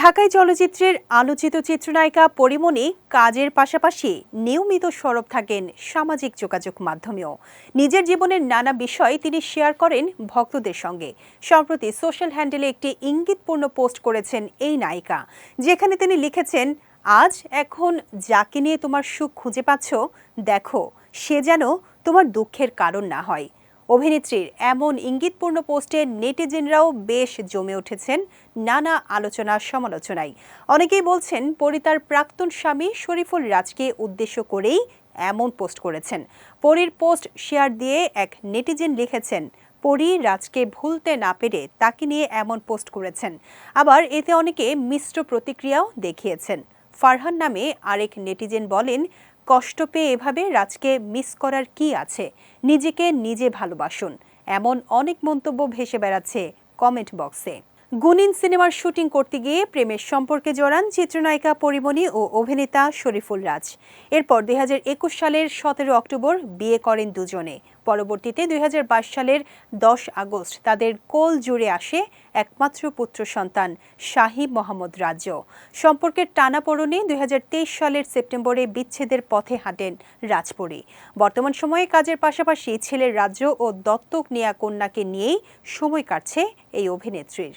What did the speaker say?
ঢাকায় চলচ্চিত্রের আলোচিত চিত্রনায়িকা পরিমণি কাজের পাশাপাশি নিয়মিত সরব থাকেন সামাজিক যোগাযোগ মাধ্যমেও। নিজের জীবনের নানা বিষয় তিনি শেয়ার করেন ভক্তদের সঙ্গে। সম্প্রতি সোশ্যাল হ্যান্ডেলে একটি ইঙ্গিতপূর্ণ পোস্ট করেছেন এই নায়িকা, যেখানে তিনি লিখেছেন, আজ এখন যাকে নিয়ে তোমার সুখ খুঁজে পাচ্ছ, দেখো, সে যেন তোমার দুঃখের কারণ না হয়। অভিনেত্রীর এমন ইঙ্গিতপূর্ণ পোস্টে নেটিজেনরাও বেশ জমে উঠেছেন নানা আলোচনা সমালোচনায়। অনেকেই বলছেন, পরি তার প্রাক্তন স্বামী শরীফুল রাজকে উদ্দেশ্য করেই এমন পোস্ট করেছেন। পরীর পোস্ট শেয়ার দিয়ে এক নেটিজেন লিখেছেন, পরি রাজকে ভুলতে না পেরে তাকে নিয়ে এমন পোস্ট করেছেন। আবার এতে অনেকে মিশ্র প্রতিক্রিয়াও দেখিয়েছেন। ফারহান নামে আরেক নেটিজেন বলেন কষ্ট পেয়ে এভাবে রাজকে মিস করার কি আছে? নিজেকে নিজে ভালোবাসুন। এমন অনেক মন্তব্য ভেসে বেড়াচ্ছে কমেন্ট বক্সে গুনিন সিনেমার শুটিং করতে গিয়ে প্রেমের সম্পর্কে জড়ান চিত্রনায়িকা পরিমণি ও অভিনেতা শরীফুল রাজ। এরপর দুই হাজার একুশ সালের সতেরো অক্টোবর বিয়ে করেন দুজনে। পরবর্তীতে দুই হাজার বাইশ সালের দশ আগস্ট তাদের কোল জুড়ে আসে একমাত্র পুত্র সন্তান শাহিব মোহাম্মদ রাজ্য। সম্পর্কের টানাপোড়েনে দুই সালের সেপ্টেম্বরে বিচ্ছেদের পথে হাঁটেন রাজপুরী। বর্তমান সময়ে কাজের পাশাপাশি ছেলের রাজ্য ও দত্তক নেয়া কন্যাকে নিয়েই সময় কাটছে এই অভিনেত্রীর।